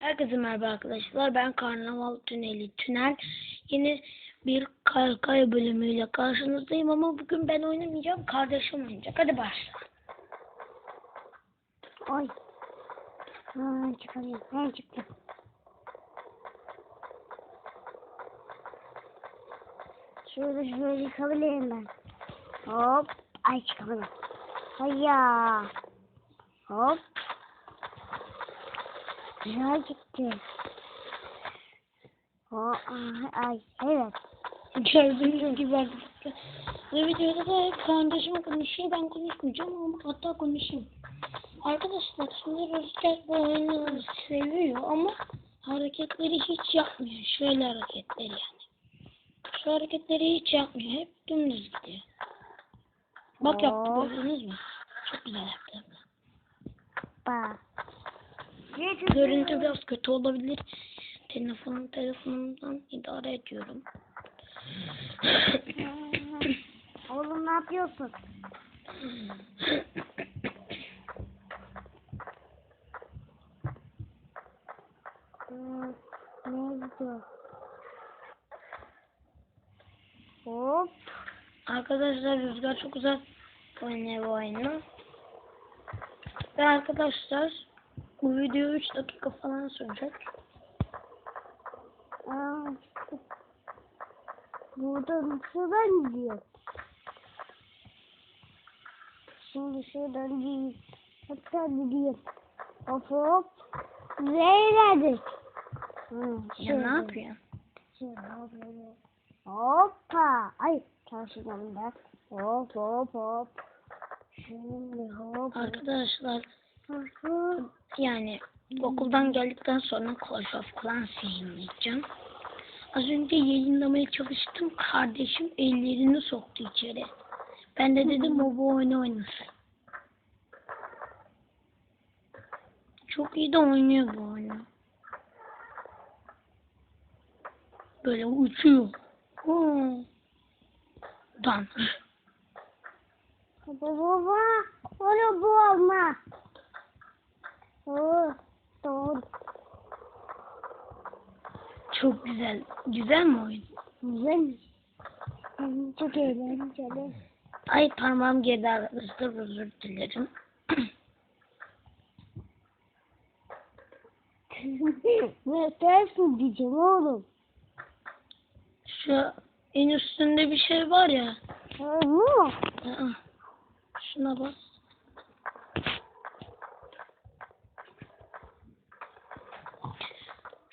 Herkese merhaba arkadaşlar. Ben Karnaval Tüneli Tünel. Yeni bir kaykay bölümüyle karşınızdayım ama bugün ben oynamayacağım. Kardeşim oynayacak. Hadi başla. Oy. Ha, çıkamıyorum. Ben çıktım. Şöyle şöyle çıkabilirim ben. Hop. Ay çıkamadım. Hayya. Hop. Güzel gitti. O, ay, evet. Gördüğünüz gibi arkadaşlar. Bu videoda da kardeşim konuşuyor. Ben konuşmayacağım ama hatta konuşayım. Arkadaşlar şimdi Rüzgar bu oyunu seviyor ama hareketleri hiç yapmıyor. Şöyle hareketleri yani. Şu hareketleri hiç yapmıyor. Hep dümdüz gidiyor. Bak yaptı gördünüz mü? Çok güzel yaptı. Bak. Görüntü biraz kötü olabilir. Telefon telefonumdan idare ediyorum. Oğlum ne yapıyorsun? Hmm, Neydi? Hop. Arkadaşlar Rüzgar çok güzel oynuyor bu oyunu. Ve arkadaşlar bu video 3 dakika falan sürecek. Aa, buradan şuradan gidiyor. Şimdi şuradan değil. Hatta gidiyor. Hop hop. Nereye Hı, Ya ne yapıyor? Hoppa. Ay karşıdan da. Hop hop hop. Şimdi hop. Arkadaşlar. Yani okuldan geldikten sonra Clash of Clans yayınlayacağım. Az önce yayınlamaya çalıştım. Kardeşim ellerini soktu içeri. Ben de dedim o bu oyunu oynasın. Çok iyi de oynuyor bu oyunu. Böyle uçuyor. Oo. Dan. Baba baba. Onu bu olma. Oo. Doğru. Çok güzel. Güzel mi oyun? Güzel. Hmm, Çok eğlenceli. Ay parmağım girdi arkadaşlar özür dilerim. Ne ters mi diyeceğim oğlum? Şu en üstünde bir şey var ya. Ha, bu? Şuna bas.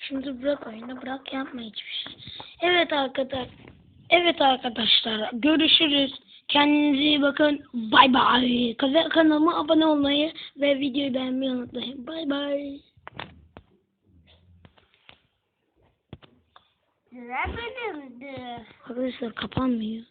Şimdi bırak oyunu bırak yapma hiçbir şey. Evet arkadaşlar. Evet arkadaşlar görüşürüz. Kendinize iyi bakın. Bay bay. Kana- Kanalıma abone olmayı ve videoyu beğenmeyi unutmayın. Bay bay. Sıra benimdi. Arkadaşlar kapanmıyor.